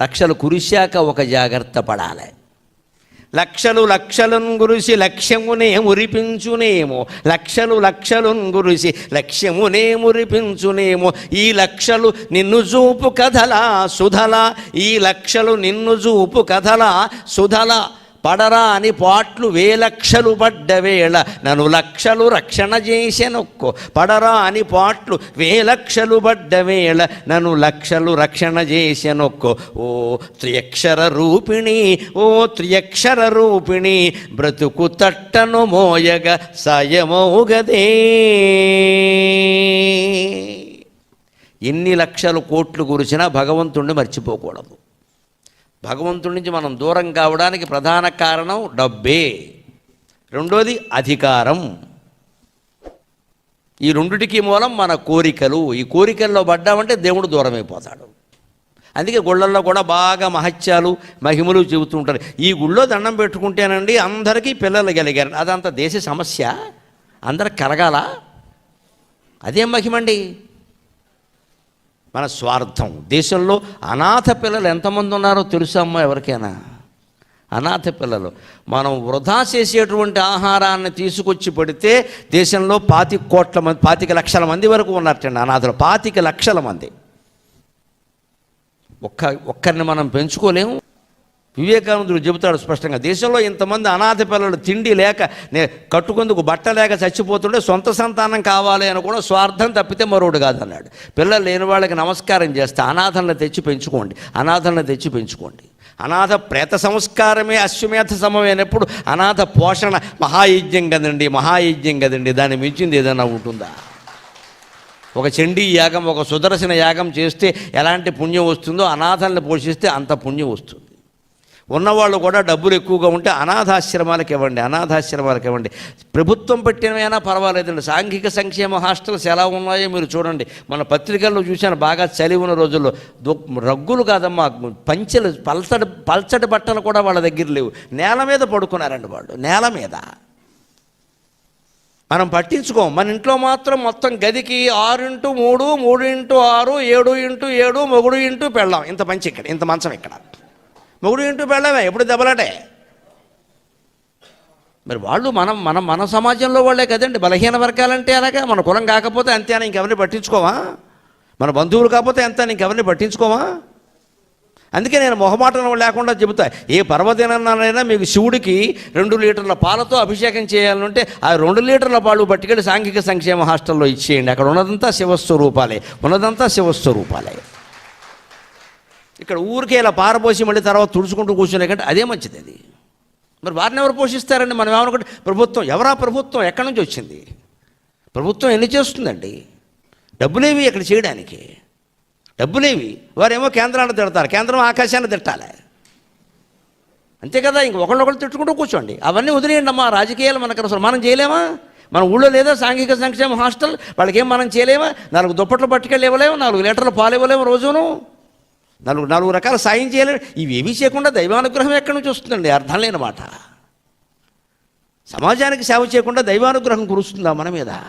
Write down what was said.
లక్షలు కురిశాక ఒక జాగ్రత్త పడాలి. లక్షలు లక్షలను గురిసి లక్ష్యమునే మురిపించునేమో. లక్షలు లక్షలను గురిసి లక్ష్యమునే మురిపించునేమో. ఈ లక్షలు నిన్ను చూపు కథలా సుధలా ఈ లక్షలు నిన్ను చూపు కథలా సుధలా. పడరా అని పాట్లు వేలక్షలు పడ్డ వేళ నన్ను లక్షలు రక్షణ చేసెనొక్కో. పడరా అని పాట్లు వేలక్షలు పడ్డ వేళ నన్ను లక్షలు రక్షణ చేసెనొక్కో. ఓ త్రియక్షర రూపిణి ఓ త్రియక్షర రూపిణి బ్రతుకు తట్టను మోయగ సాయమౌగదే. ఎన్ని లక్షల కోట్లు గురిచినా భగవంతుణ్ణి మర్చిపోకూడదు. భగవంతుడి నుంచి మనం దూరం కావడానికి ప్రధాన కారణం డబ్బే. రెండోది అధికారం. ఈ రెండుటికి మూలం మన కోరికలు. ఈ కోరికల్లో పడ్డామంటే దేవుడు దూరమైపోతాడు. అందుకే గుళ్ళల్లో కూడా బాగా మహత్యాలు మహిమలు చెబుతూ ఉంటారు. ఈ గుళ్ళో దండం పెట్టుకుంటేనండి అందరికీ పిల్లలు కలిగారు. అదంత దేశ సమస్య. అందరికి కలగాల? అదేం మహిమండి. మన స్వార్థం. దేశంలో అనాథ పిల్లలు ఎంతమంది ఉన్నారో తెలుసామ్మా ఎవరికైనా? అనాథ పిల్లలు. మనం వృధా చేసేటువంటి ఆహారాన్ని తీసుకొచ్చి పెడితే దేశంలో పాతిక కోట్ల మంది పాతిక లక్షల మంది వరకు ఉన్నట్టండి అనాథలు. పాతిక లక్షల మంది. ఒక్క ఒక్కరిని మనం పెంచుకోలేము. వివేకానందుడు చెబుతాడు స్పష్టంగా దేశంలో ఇంతమంది అనాథ పిల్లలు తిండి లేక నే కట్టుకుందుకు బట్ట లేక చచ్చిపోతుంటే సొంత సంతానం కావాలి అని కూడా స్వార్థం తప్పితే మరొకటి కాదన్నాడు. పిల్లలు లేని వాళ్ళకి నమస్కారం చేస్తే అనాథలను తెచ్చి పెంచుకోండి అనాథలను తెచ్చి పెంచుకోండి. అనాథ ప్రేత సంస్కారమే అశ్వమేధ సమమైనప్పుడు అనాథ పోషణ మహాయజ్ఞం కదండి మహాయజ్ఞం కదండి దాన్ని మించింది ఏదైనా ఉంటుందా? ఒక చండీ యాగం ఒక సుదర్శన యాగం చేస్తే ఎలాంటి పుణ్యం వస్తుందో అనాథల్ని పోషిస్తే అంత పుణ్యం వస్తుంది. ఉన్నవాళ్ళు కూడా డబ్బులు ఎక్కువగా ఉంటే అనాథాశ్రమాలకు ఇవ్వండి అనాథాశ్రమాలకు ఇవ్వండి. ప్రభుత్వం పెట్టినమైనా పర్వాలేదండి. సాంఘిక సంక్షేమ హాస్టల్స్ ఎలా ఉన్నాయో మీరు చూడండి. మన పత్రికల్లో చూశాను బాగా చలి ఉన్న రోజుల్లో. రగ్గులు కాదమ్మా పంచెలు పల్చడి పల్చటి బట్టలు కూడా వాళ్ళ దగ్గర లేవు. నేల మీద పడుకున్నారండి వాళ్ళు నేల మీద. మనం పట్టించుకోం మన ఇంట్లో మాత్రం మొత్తం గదికి ఆరు ఇంటూ మూడు మూడు ఇంటూ ఆరు ఏడు ఇంటూ ఏడు మొగుడు ఇంటూ పెళ్ళాం. ఇంత మంచి ఇక్కడ ఇంత మంచం ఇక్కడ. మొగుడు ఇంటూ పెళ్ళమే ఎప్పుడు దెబ్బలాటే? మరి వాళ్ళు మనం మనం మన సమాజంలో వాళ్ళే కదండి. బలహీన వర్గాలంటే అలాగా మన కులం కాకపోతే అంతేనా ఇంకెవరిని పట్టించుకోవా? మన బంధువులు కాకపోతే ఎంత ఇంకెవరిని పట్టించుకోవా? అందుకే నేను మొహమాటం లేకుండా చెబుతా ఏ పర్వదినాన్నైనా మీకు శివుడికి రెండు లీటర్ల పాలతో అభిషేకం చేయాలంటే ఆ రెండు లీటర్ల పాలు పట్టుకెళ్ళి సాంఘిక సంక్షేమ హాస్టల్లో ఇచ్చేయండి. అక్కడ ఉన్నదంతా శివస్వరూపాలే ఉన్నదంతా శివస్వరూపాలే. ఇక్కడ ఊరికే ఇలా పారపోసి మళ్ళీ తర్వాత తుడుచుకుంటూ కూర్చునే కంటే అదే మంచిది అది. మరి వారిని ఎవరు పోషిస్తారండి? మనం ఏమనుకుంటే ప్రభుత్వం ఎవరా ప్రభుత్వం? ఎక్కడి నుంచి వచ్చింది? ప్రభుత్వం ఎన్ని చేస్తుందండి? డబ్బులేవి ఇక్కడ చేయడానికి. డబ్బులేవి. వారేమో కేంద్రాన్ని తిడతారు. కేంద్రం ఆకాశాన్ని తిట్టాలి. అంతే కదా ఇంక ఒకళ్ళొకళ్ళు తిట్టుకుంటూ కూర్చోండి. అవన్నీ వదిలేయండి అమ్మా రాజకీయాలు మనకు అసలు మనం చేయలేమా? మన ఊళ్ళో లేదా సాంఘిక సంక్షేమ హాస్టల్ వాళ్ళకేం మనం చేయలేమా? నాలుగు దుప్పట్లు పట్టుకెళ్ళి ఇవ్వలేము నాలుగు లీటర్లు పాలు ఇవ్వలేము రోజును. నలుగు నాలుగు రకాల సాయం చేయలేదు ఇవేమీ చేయకుండా దైవానుగ్రహం ఎక్కడి నుంచి వస్తుందండి? అర్థం లేని మాట. సమాజానికి సేవ చేయకుండా దైవానుగ్రహం కురుస్తుందా మన మీద?